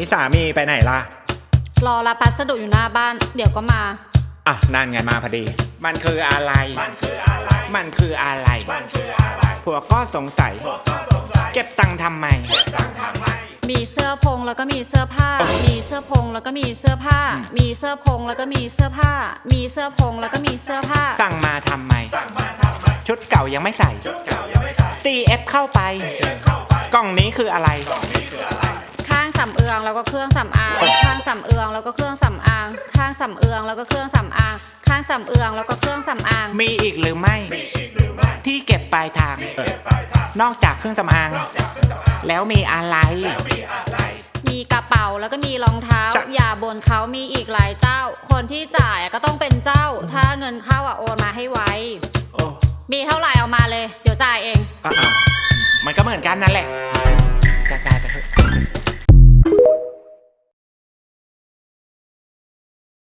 นี้สามีไปไหนล่ะ รอรับพัสดุอยู่หน้าบ้าน เดี๋ยวก็มา อะนั่นไงมาพอดี มันคืออะไร มันคืออะไร มันคืออะไร มันคืออะไร ผัวก็สงสัย เก็บตังค์ทำไม มีเสื้อพงแล้วก็มีเสื้อผ้า มีเสื้อพงแล้วก็มีเสื้อผ้า มีเสื้อพงแล้วก็มีเสื้อผ้า มีเสื้อพงแล้วก็มีเสื้อผ้า สั่งมาทำไม ชุดเก่ายังไม่ใส่ CF เข้าไป กล่องนี้คืออะไรข้าง สำเอืองแล้วก็เครื่องสำอางข้างสำเอืองแล้วก็เครื่องสำอาง ข้างสำเอืองแล้วก็เครื่องสำอาง ข้างสำเอืองแล้วก็เครื่องสำอาง มีอีกหรือไม่ ที่เก็บปลายทาง นอกจากเครื่องสำอาง แล้วมีอะไร มีกระเป๋าแล้วก็มีรองเท้าจะอย่าบนเขามีอีกหลายเจ้า คนที่จ่ายก็ต้องเป็นเจ้า ถ้าเงินเข้าอะโอนมาให้ไวมีเท่าไหร่เอามาเลย เดี๋ยวจ่ายเองอะๆมันก็เหมือนกันนั่นแหละม